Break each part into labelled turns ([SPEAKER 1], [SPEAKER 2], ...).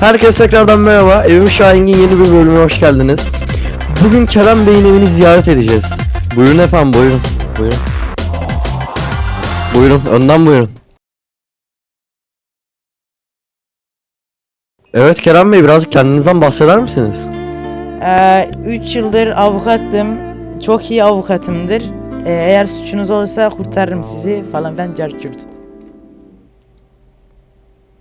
[SPEAKER 1] Herkese tekrardan merhaba. Evim Şahing'in yeni bir bölümüne hoş geldiniz. Bugün Kerem Bey'in evini ziyaret edeceğiz. Buyurun efendim buyurun. Buyurun. Buyurun önden buyurun. Evet Kerem Bey birazcık kendinizden bahseder misiniz?
[SPEAKER 2] 3 yıldır avukattım. Çok iyi avukatımdır. Ee, eğer suçunuz olursa kurtarırım sizi falan ben carcurt.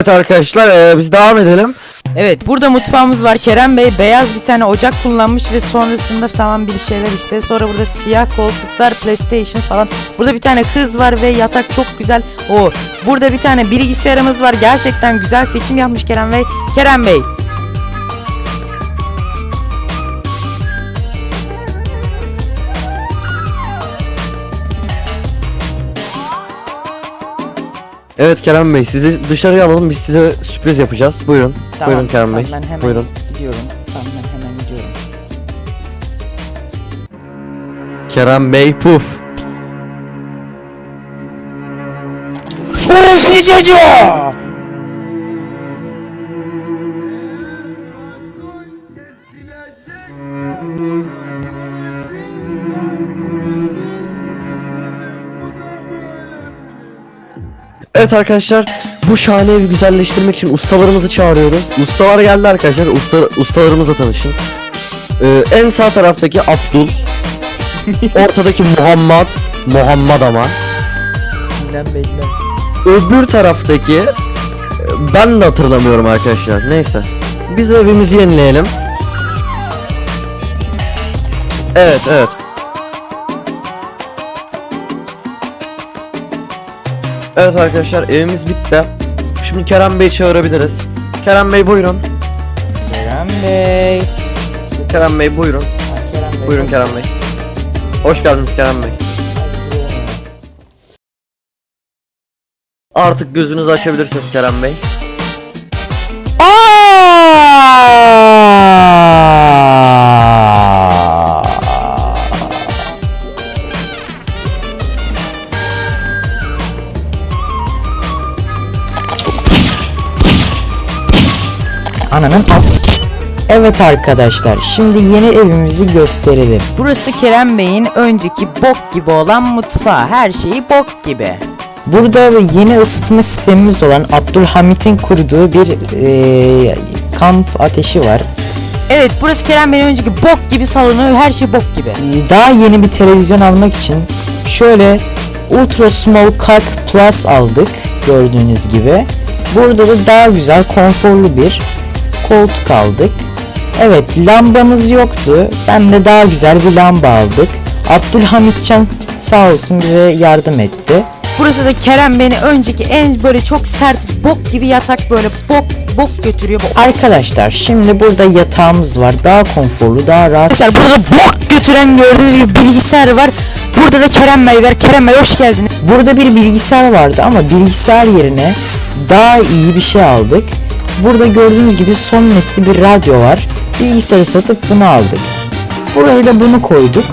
[SPEAKER 1] Evet arkadaşlar eee, biz devam edelim.
[SPEAKER 2] Evet burada mutfağımız var. Kerem Bey beyaz bir tane ocak kullanmış ve sonrasında tamam bir şeyler işte. Sonra burada siyah koltuklar, PlayStation falan. Burada bir tane kız var ve yatak çok güzel. O burada bir tane bilgisayarımız var. Gerçekten güzel seçim yapmış Kerem Bey. Kerem Bey
[SPEAKER 1] Evet Kerem Bey sizi dışarıya alalım biz size sürpriz yapacağız. Buyurun.
[SPEAKER 2] Tamam,
[SPEAKER 1] Buyurun Kerem
[SPEAKER 2] tamam,
[SPEAKER 1] Bey.
[SPEAKER 2] Ben hemen
[SPEAKER 1] Buyurun.
[SPEAKER 2] gidiyorum. Tamam ben hemen gidiyorum.
[SPEAKER 1] Kerem Bey puf.
[SPEAKER 2] Orası çocuğu!
[SPEAKER 1] Evet arkadaşlar bu şahane evi güzelleştirmek için ustalarımızı çağırıyoruz. Ustalar geldi arkadaşlar. Usta, ustalarımızla tanışın. Ee, en sağ taraftaki Abdul. ortadaki Muhammed. Muhammed ama.
[SPEAKER 2] Bilmem bilmem.
[SPEAKER 1] Öbür taraftaki e, ben de hatırlamıyorum arkadaşlar. Neyse. Biz evimizi yenileyelim. Evet evet. Evet arkadaşlar evimiz bitti. Şimdi Kerem Bey çağırabiliriz. Kerem Bey buyurun.
[SPEAKER 2] Kerem Bey.
[SPEAKER 1] Kerem Bey buyurun.
[SPEAKER 2] Ha, Kerem Bey.
[SPEAKER 1] Buyurun Kerem Bey. Hoş geldiniz Kerem Bey. Artık gözünüzü açabilirsiniz Kerem Bey.
[SPEAKER 2] Ananın al. Evet arkadaşlar şimdi yeni evimizi gösterelim. Burası Kerem Bey'in önceki bok gibi olan mutfağı. Her şeyi bok gibi. Burada yeni ısıtma sistemimiz olan Abdülhamit'in kurduğu bir eee, kamp ateşi var. Evet burası Kerem Bey'in önceki bok gibi salonu her şey bok gibi. Daha yeni bir televizyon almak için şöyle Ultra Small Cut Plus aldık gördüğünüz gibi. Burada da daha güzel konforlu bir koltuk aldık. Evet lambamız yoktu. Ben de daha güzel bir lamba aldık. Abdülhamitcan sağ olsun bize yardım etti. Burası da Kerem beni önceki en böyle çok sert bok gibi yatak böyle bok bok götürüyor. Arkadaşlar şimdi burada yatağımız var. Daha konforlu, daha rahat. Arkadaşlar burada bok götüren gördüğünüz gibi bilgisayar var. Burada da Kerem Bey var. Kerem Bey hoş geldiniz. Burada bir bilgisayar vardı ama bilgisayar yerine daha iyi bir şey aldık. Burada gördüğünüz gibi son nesli bir radyo var. Bilgisayarı satıp bunu aldık. Buraya da bunu koyduk.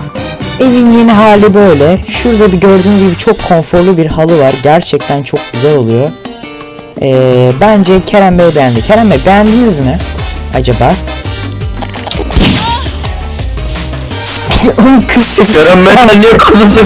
[SPEAKER 2] Evin yeni hali böyle. Şurada bir gördüğünüz gibi çok konforlu bir halı var. Gerçekten çok güzel oluyor. Ee, bence Kerem Bey beğendi. Kerem Bey beğendiniz mi? Acaba? Oğlum kız sesi.
[SPEAKER 1] Kerem Bey niye kızı